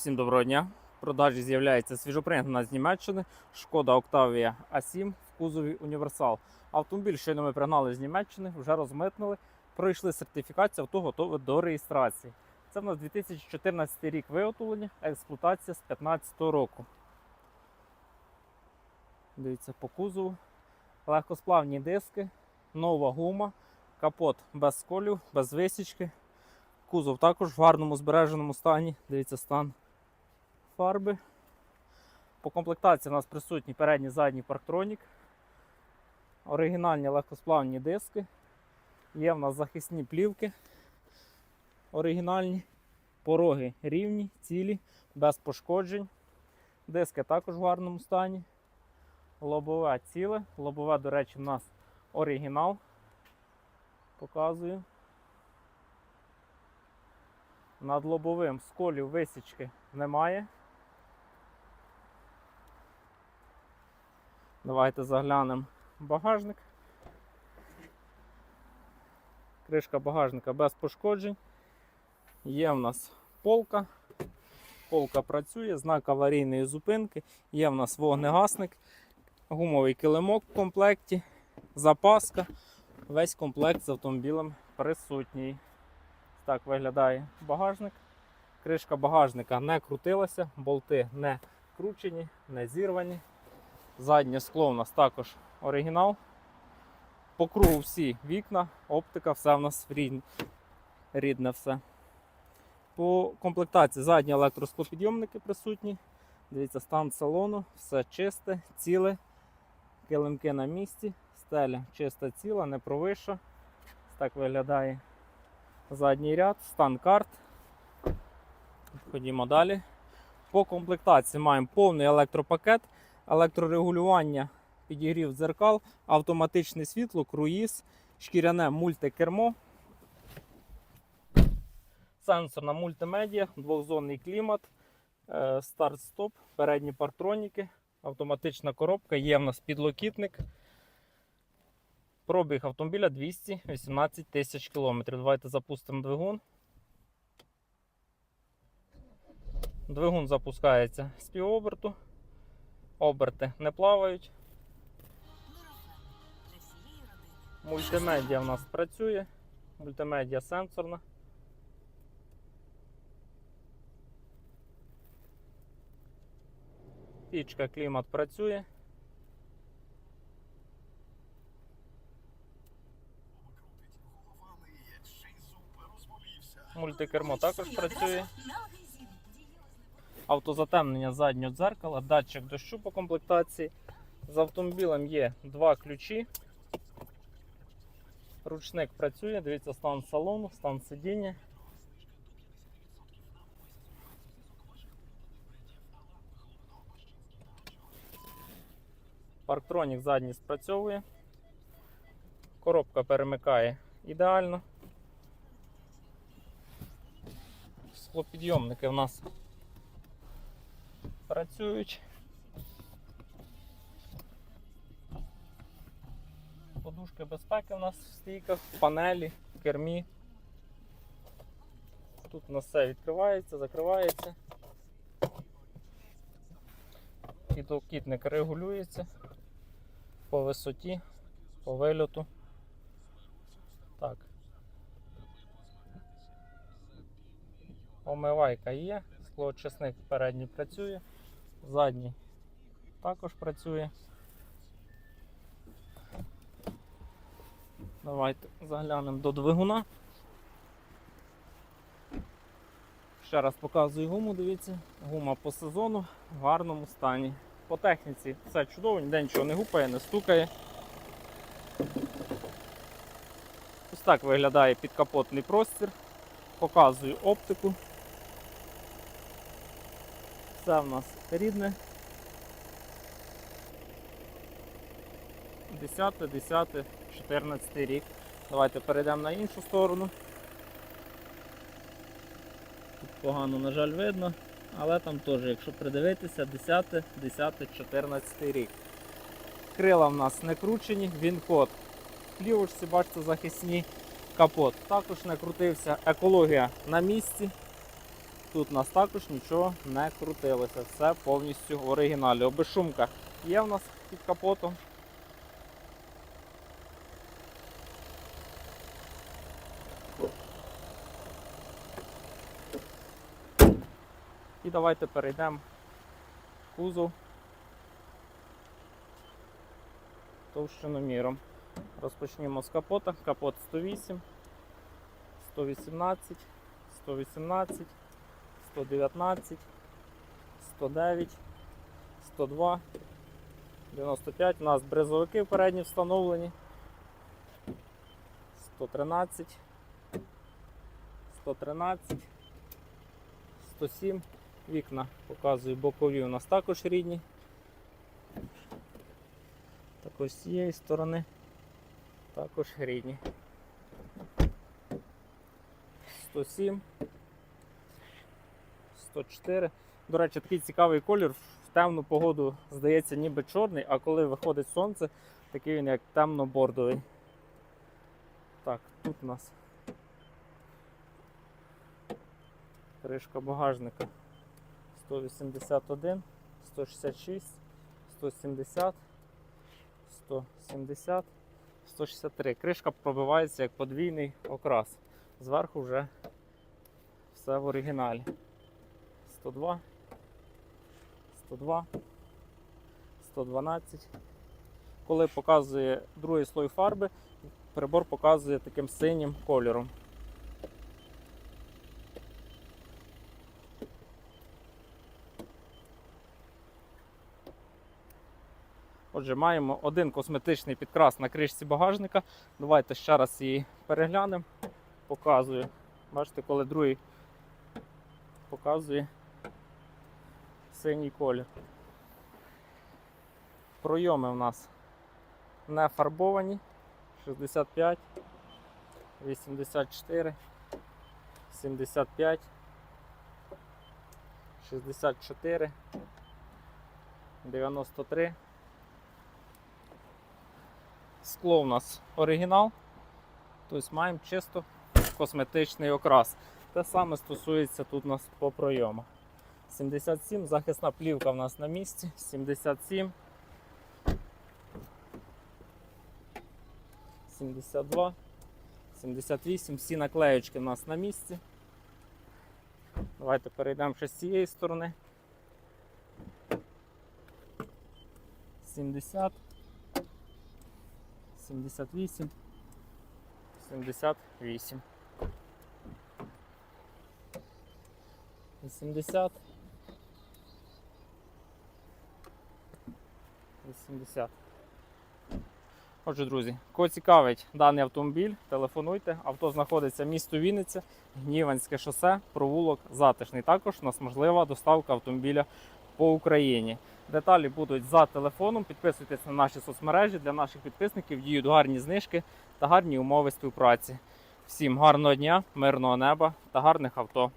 Всім доброго дня. Продажі з'являється свіжопринтана з Німеччини Шкода Octavia A7 в кузові Універсал. Автомобіль, щойно ми пригнали з Німеччини, вже розмитнили, пройшли сертифікацію, авто готове до реєстрації. Це в нас 2014 рік виготовлення, експлуатація з 2015 року. Дивіться по кузову. Легкосплавні диски, нова гума, капот без сколів, без висічки. Кузов також в гарному збереженому стані. Дивіться стан фарби. По комплектації у нас присутній передній задній парктронік. Оригінальні легкосплавні диски. Є в нас захисні плівки. Оригінальні. Пороги рівні, цілі, без пошкоджень. Диски також в гарному стані. Лобове ціле. Лобове, до речі, в нас оригінал. Показую. Над лобовим сколів висічки немає. Давайте заглянемо в багажник. Кришка багажника без пошкоджень. Є в нас полка. Полка працює, знак аварійної зупинки. Є в нас вогнегасник, гумовий килимок в комплекті, запаска. Весь комплект з автомобілем присутній. Так виглядає багажник. Кришка багажника не крутилася, болти не кручені, не зірвані. Заднє скло у нас також оригінал. По кругу всі вікна, оптика, все в нас рідне, все. По комплектації задні електросклопідйомники присутні. Дивіться, стан салону, все чисте, ціле, килимки на місці, стеля чиста ціла, не провиша. Так виглядає задній ряд, стан карт. Ходімо далі. По комплектації маємо повний електропакет, електрорегулювання, підігрів дзеркал, автоматичне світло, круїз, шкіряне мультикермо, сенсорна мультимедіа, двохзонний клімат, е, старт-стоп, передні партроніки, автоматична коробка, є в нас підлокітник. Пробіг автомобіля 218 тисяч кілометрів. Давайте запустимо двигун. Двигун запускається з півоберту. Оберти не плавають. Мультимедіа в нас працює. Мультимедіа сенсорна. Пічка клімат працює. Мультикермо також працює. Автозатемнення заднього дзеркала, датчик дощу по комплектації. З автомобілем є два ключі. Ручник працює, дивіться стан салону, стан сидіння. Парктронік задній спрацьовує. Коробка перемикає ідеально. Склопідйомники в нас працюють. Подушки безпеки у нас в стійках, панелі, кермі. Тут у нас все відкривається, закривається. Підлокітник регулюється по висоті, по вильоту. Так. Омивайка є, склоочисник передній працює, задній також працює. Давайте заглянемо до двигуна. Ще раз показую гуму, дивіться, гума по сезону в гарному стані. По техніці все чудово, ніде нічого не гупає, не стукає. Ось так виглядає підкапотний простір. Показую оптику. Все в нас рідне. 10, 10, 14 рік. Давайте перейдемо на іншу сторону. Тут погано, на жаль, видно, але там теж, якщо придивитися, 10, 10, 14 рік. Крила в нас не кручені, він код. Плівочці, бачите, захисні капот. Також не крутився, екологія на місці. Тут у нас також нічого не крутилося. Все повністю в оригіналі. Обешумка є в нас під капотом. І давайте перейдемо в кузов товщиноміром. Розпочнімо з капота. Капот 108, 118, 118, 119, 109, 102, 95. У нас брезовики передні встановлені. 113, 113, 107. Вікна показую бокові у нас також рідні. Також з цієї сторони також рідні. 107, 104. До речі, такий цікавий колір. В темну погоду здається ніби чорний, а коли виходить сонце, такий він як темно-бордовий. Так, тут у нас кришка багажника 181, 166, 170, 170, 163. Кришка пробивається як подвійний окрас. Зверху вже все в оригіналі. 102, 102, 112. Коли показує другий слой фарби, прибор показує таким синім кольором. Отже, маємо один косметичний підкрас на кришці багажника. Давайте ще раз її переглянемо. Показую. Бачите, коли другий показує синій колір. Пройоми в нас не фарбовані. 65, 84, 75, 64, 93. Скло у нас оригінал. Тобто маємо чисто косметичний окрас. Те саме стосується тут у нас по пройому. 77, захисна плівка в нас на місці. 77. 72, 78, всі наклеючки в нас на місці. Давайте перейдемо ще з цієї сторони. 70, 78, 78. 80. 80. Отже, друзі, кого цікавить даний автомобіль, телефонуйте. Авто знаходиться в місто Вінниця, Гніванське шосе, провулок Затишний. Також у нас можлива доставка автомобіля по Україні. Деталі будуть за телефоном. Підписуйтесь на наші соцмережі. Для наших підписників діють гарні знижки та гарні умови співпраці. Всім гарного дня, мирного неба та гарних авто.